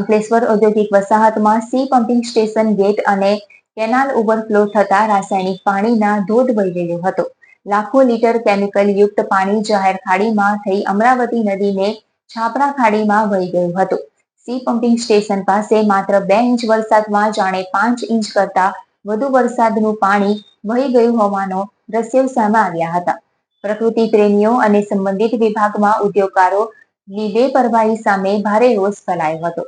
અંકલેશ્વર ઔદ્યોગિક વસાહતમાં C pumping station gate અને કેનાલ ઓવરફ્લો થતા રાસાયણિક પાણીના ધોધ વહી રહ્યો હતો. લાખો લીટર કેમિકલ યુક્ત પાણી જાહેર ખાડીમાં થઈ અમરાવતી નદીને છાપરા ખાડીમાં વહી ગયું હતું. સી પમ્પિંગ સ્ટેશન પાસે માત્ર બે ઇંચ વરસાદમાં જાણે પાંચ ઇંચ કરતા વધુ વરસાદનું પાણી વહી ગયું હોવાનો દ્રશ્યો સામે આવ્યા હતા. પ્રકૃતિ પ્રેમીઓ અને સંબંધિત વિભાગમાં ઉદ્યોગકારો લીબે પરવાહી સામે ભારે રોષ ફેલાયો હતો.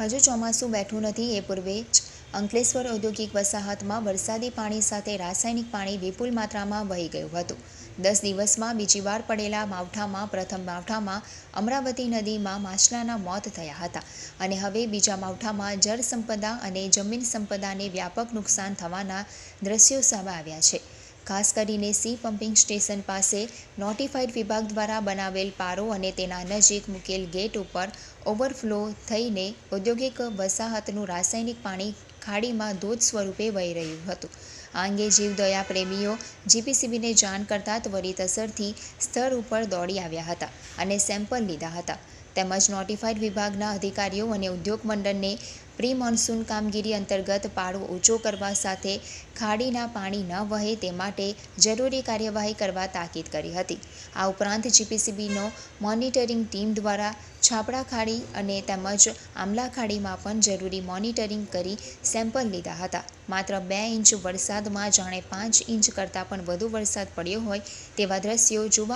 હજુ ચોમાસું બેઠું નથી, એ પૂર્વે જ અંકલેશ્વર ઔદ્યોગિક વસાહતમાં વરસાદી પાણી સાથે રાસાયણિક પાણી વિપુલ માત્રામાં વહી ગયું હતું. દસ દિવસમાં બીજી વાર પડેલા માવઠામાં, પ્રથમ માવઠામાં અમરાવતી નદીમાં માછલાના મોત થયા હતા અને હવે બીજા માવઠામાં જળ સંપદા અને જમીન સંપદાને વ્યાપક નુકસાન થવાના દ્રશ્યો સામે આવ્યા છે. ખાસ કરીને સી પમ્પિંગ સ્ટેશન પાસે નોટિફાઈડ વિભાગ દ્વારા બનાવેલ પારો અને તેના નજીક મૂકેલ ગેટ ઉપર ઓવરફ્લો થઈને ઔદ્યોગિક વસાહતનું રાસાયણિક પાણી ખાડીમાં ધોધ સ્વરૂપે વહી રહ્યું હતું. આ અંગે જીવદયા પ્રેમીઓ જીપીસીબીને જાણ કરતાં ત્વરિત અસરથી સ્થળ ઉપર દોડી આવ્યા હતા અને સેમ્પલ લીધા હતા. તેમજ નોટિફાઈડ વિભાગના અધિકારીઓ અને ઉદ્યોગ મંડળને પ્રી મોન્સૂન કામગીરી અંતર્ગત પાળો ઊંચો કરવા સાથે ખાડીના પાણી ન વહે તે માટે જરૂરી કાર્યવાહી કરવા તાકીદ કરી હતી. આ ઉપરાંત જીપીસીબીનો મોનિટરિંગ ટીમ દ્વારા છાપડા ખાડી અને તેમજ આમલા ખાડીમાં પણ જરૂરી મોનિટરિંગ કરી સેમ્પલ લીધા હતા. માત્ર બે ઇંચ વરસાદમાં જાણે પાંચ ઇંચ કરતાં પણ વધુ વરસાદ પડ્યો હોય તેવા દ્રશ્યો જોવા